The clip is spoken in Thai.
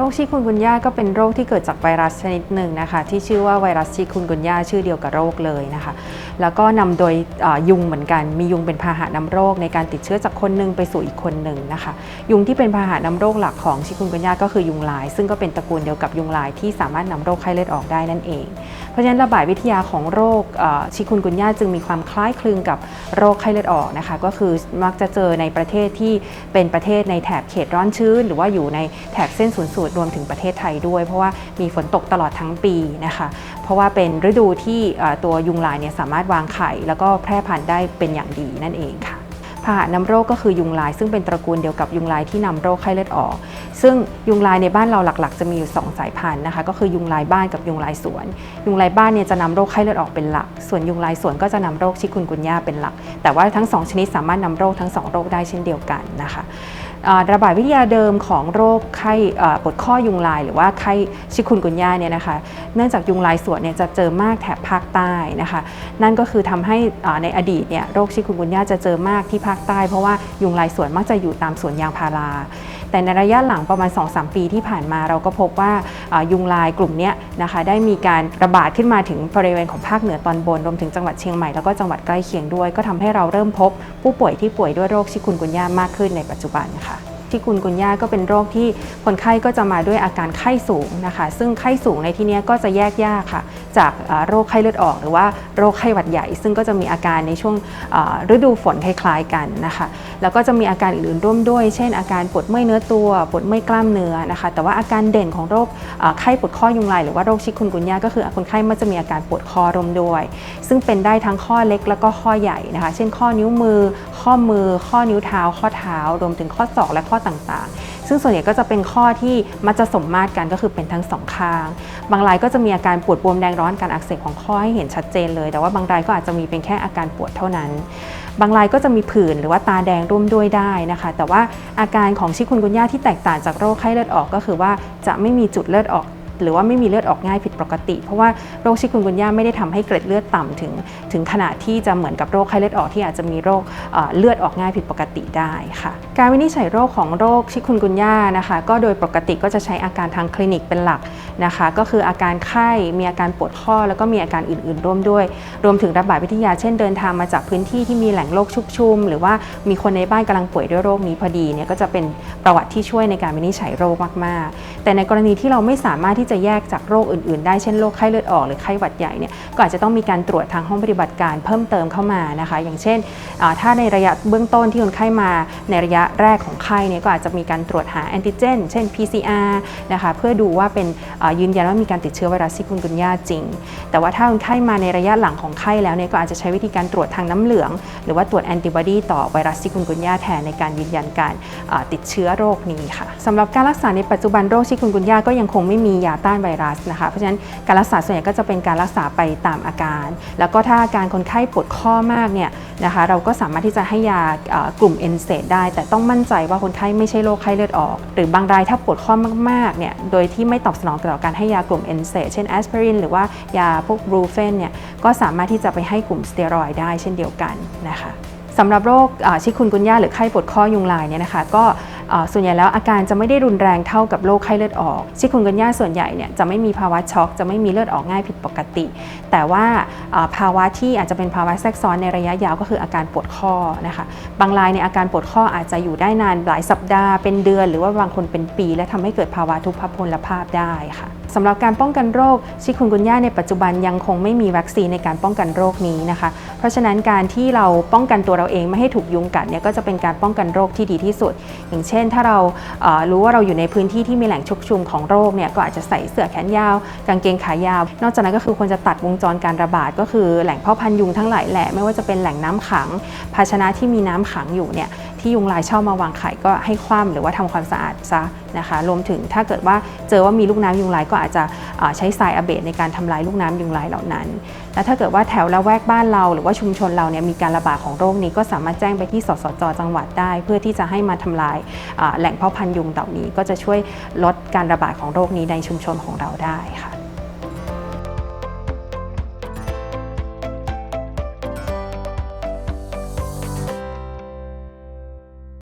โรคชิคุนกุนยาก็เป็นโรคที่เกิดจากไวรัสชนิดหนึ่งนะคะ ที่ชื่อว่าไวรัสชิคุนกุนยาชื่อเดียวกับโรคเลยนะคะ แล้วก็นำโดยยุงเหมือนกัน มียุงเป็นพาหะนำโรคในการติดเชื้อจากคนหนึ่งไปสู่อีกคนหนึ่งนะคะ ยุงที่เป็นพาหะนำโรคหลักของชิคุนกุนย่าก็คือยุงลาย ซึ่งก็เป็นตระกูลเดียวกับยุงลายที่สามารถนำโรคไข้เลือดออกได้นั่นเอง เพราะฉะนั้นระบาดวิทยาของโรคชิคุนกุนย่าจึงมีความคล้ายคลึงกับโรคไข้เลือดออกนะคะ ก็คือมักจะเจอในประเทศที่เป็นประเทศในแถบเขตร้อนชื้น หรือว่าอยู่ในแถบเส้นศูนย์สูตรรวมถึงประเทศไทยด้วย เพราะว่ามีฝนตกตลอดทั้งปีนะคะ เพราะว่าเป็นฤดูที่ตัวยุงลายเนี่ยสามารถวางไข่ แล้วก็แพร่พันธุ์ได้เป็นอย่างดีนั่นเองค่ะพาหะนำโรคก็คือยุงลาย ซึ่งเป็นตระกูลเดียวกับยุงลายที่นำโรคไข้เลือดออก ซึ่งยุงลายในบ้านเราหลักๆ จะมีอยู่ 2 สายพันธุ์นะคะ ก็คือยุงลายบ้านกับยุงลายสวน ยุงลายบ้านเนี่ยจะนำโรคไข้เลือดออกเป็นหลัก ส่วนยุงลายสวนก็จะนำโรคชิคุนกุนย่าเป็นหลัก แต่ว่าทั้ง 2 ชนิดสามารถนำโรคทั้ง 2 โรคได้เช่นเดียวกันนะคะ ระบาดวิทยาเดิมของโรคไข้ปวดข้อยุงลาย หรือว่าไข้ชิคุนกุญยาเนี่ยนะคะ เนื่องจากยุงลายสวนเนี่ยจะเจอมากแถบภาคใต้นะคะ นั่นก็คือทำให้ในอดีตเนี่ยโรคชิคุนกุญยาจะเจอมากที่ภาคใต้ เพราะว่ายุงลายสวนมักจะอยู่ตามสวนยางพารา แต่ในระยะหลังประมาณ 2-3 ปีที่ผ่านมาเราก็พบว่ายุงลายกลุ่มนี้นะคะได้มีการระบาดขึ้นมาถึงบริเวณของภาคเหนือตอนบนรวมถึงจังหวัดเชียงใหม่แล้วก็จังหวัดใกล้เคียงด้วย ก็ทำให้เราเริ่มพบผู้ป่วยที่ป่วยด้วยโรคชิคุนกุนย่ามากขึ้นในปัจจุบันค่ะที่คุณกุนย่าก็เป็นโรคที่คนไข้ก็จะมาด้วยอาการไข้สูงนะคะ ซึ่งไข้สูงในที่นี้ก็จะแยกยากค่ะ จากโรคไข้เลือดออก หรือว่าโรคไข้หวัดใหญ่ ซึ่งก็จะมีอาการในช่วงฤดูฝนคล้ายๆกันนะคะ แล้วก็จะมีอาการอื่นๆร่วมด้วย เช่น อาการปวดเมื่อยเนื้อตัว ปวดเมื่อยกล้ามเนื้อนะคะ แต่ว่าอาการเด่นของโรคไข้ปวดข้อยุงลายหรือว่าโรคชิคุนกุนยาก็คือคนไข้มักจะมีอาการปวดคอรวมด้วย ซึ่งเป็นได้ทั้งข้อเล็กแล้วก็ข้อใหญ่นะคะ เช่น ข้อนิ้วมือ ข้อมือ ข้อนิ้วเท้า ข้อเท้ารวมถึงข้อศอกและข้อต่างๆ ซึ่งส่วนใหญ่ก็จะเป็นข้อที่มักจะสมมาตรกันก็คือเป็นทั้งสองข้าง บางรายก็จะมีอาการปวดบวมแดงร้อนการอักเสบของข้อให้เห็นชัดเจนเลย แต่ว่าบางรายก็อาจจะมีเป็นแค่อาการปวดเท่านั้น บางรายก็จะมีผื่นหรือว่าตาแดงร่วมด้วยได้นะคะ แต่ว่าอาการของชิคุนกุญญาที่แตกต่างจากโรคไข้เลือดออกก็คือว่าจะไม่มีจุดเลือดออก หรือว่าไม่มีเลือดออกง่ายผิดปกติ เพราะว่าโรคชิคุนกุนย่าไม่ได้ทำให้เกล็ดเลือดต่ำถึง ถึงขนาดที่จะเหมือนกับโรคไข้เลือดออกที่อาจจะมีโรคเอ่อเลือดออกง่ายผิดปกติได้ค่ะ การวินิจฉัยโรคของโรคชิคุนกุนย่านะคะ ก็โดยปกติก็จะใช้อาการทางคลินิกเป็นหลัก นะคะ ก็คืออาการไข้มีอาการปวดข้อ แล้วก็มีอาการอื่นๆ ร่วมด้วย รวมถึงระบาดวิทยาเช่นเดินทางมาจากพื้นที่ที่มีแหล่งโรคชุกชุม หรือว่ามีคนในบ้านกำลังป่วยด้วยโรคนี้พอดีเนี่ยก็จะเป็นประวัติที่ช่วยในการวินิจฉัยโรคมากๆ แต่ในกรณีที่เราไม่สามารถที่จะแยกจากโรคอื่นๆ ได้เช่นโรคไข้เลือดออกหรือไข้หวัดใหญ่เนี่ยก็อาจจะต้องมีการตรวจทางห้องปฏิบัติการเพิ่มเติมเข้ามานะคะ อย่างเช่น ถ้าในระยะเบื้องต้นที่คนไข้มาในระยะแรกของไข้เนี่ยก็อาจจะมีการตรวจหาแอนติเจน เช่น PCR นะคะเพื่อดูว่าเป็นยืนยันว่ามีการติดเชื้อไวรัสซิคุนกุนยาจริง แต่ว่าถ้าคนไข้มาในระยะหลังของไข้แล้วเนี่ยก็อาจจะใช้วิธีการตรวจทางน้ำเหลือง หรือว่าตรวจแอนติบอดีต่อไวรัสซิคุนกุนยาแทนในการยืนยันการติดเชื้อโรคนี้ค่ะสำหรับการรักษาในปัจจุบันโรคชิคุนกุนยาก็ยังคงไม่มียาต้านไวรัสนะคะเพราะฉะนั้นการรักษาส่วนใหญ่ก็จะเป็นการรักษาไปตามอาการ แล้วก็ถ้าอาการคนไข้ปวดข้อมากเนี่ย นะคะ เราก็สามารถที่จะให้ยากลุ่มเอนเซดได้ แต่ต้องมั่นใจว่าคนไข้ไม่ใช่โรคไข้เลือดออก หรือบางรายถ้าปวดข้อมากๆเนี่ยโดยที่ไม่ตอบสนองต่อการให้ยากลุ่มเอนเซดเช่นแอสไพรินหรือว่ายาพวกบรูเฟนเนี่ยก็สามารถที่จะไปให้กลุ่มสเตียรอยได้เช่นเดียวกันนะคะสำหรับโรคชิคุนกุญยาหรือไข้ปวดข้อยุงลายเนี่ยนะคะก็ ส่วนใหญ่แล้วอาการจะไม่ได้รุนแรงเท่ากับโรคไข้เลือดออกชิคุนกุนย่าส่วนใหญ่เนี่ยจะไม่มีภาวะช็อกจะไม่มีเลือดออกง่ายผิดปกติ แต่ว่าภาวะที่อาจจะเป็นภาวะแทรกซ้อนในระยะยาวก็คืออาการปวดข้อนะคะบางรายในอาการปวดข้ออาจจะอยู่ได้นานหลายสัปดาห์เป็นเดือน หรือว่าบางคนเป็นปี และทำให้เกิดภาวะทุพพลภาพได้ค่ะสำหรับการป้องกันโรคชิคุนกุนย่าในปัจจุบันยังคงไม่มีวัคซีนในการป้องกันโรคนี้นะคะ เพราะฉะนั้นการที่เราป้องกันตัวเราเองไม่ให้ถูกยุงกัดเนี่ยก็จะเป็นการป้องกันโรคที่ดีที่สุด อย่างเช่น ถ้าเราเรู้ว่าเราอยู่ในพื้นที่ที่มีแหล่งชุกชุมของโรคเนี่ยก็อาจจะใส่เสื้อแขนยาว กางเกงขายาว นอกจากนั้นก็คือควรจะตัดวงจรการระบาด ก็คือแหล่งพาะพันยุงทั้งหลายแหละไม่ว่าจะเป็นแหล่งน้ำขัง ภาชนะที่มีน้ำขังอยู่เนี่ย ที่ยุงลายชอบมาวางไข่ก็ให้คว่ำหรือว่าทำความสะอาดซะนะคะ รวมถึงถ้าเกิดว่าเจอว่ามีลูกน้ำยุงลายก็อาจจะใช้ทรายอเบดในการทำลายลูกน้ำยุงลายเหล่านั้น และถ้าเกิดว่าแถวละแวกบ้านเรา หรือว่าชุมชนเราเนี่ยมีการระบาดของโรคนี้ก็สามารถแจ้งไปที่สสจจังหวัดได้ เพื่อที่จะให้มาทำลายแหล่งเพาะพันธุ์ยุงเหล่านี้ ก็จะช่วยลดการระบาดของโรคนี้ในชุมชนของเราได้ค่ะ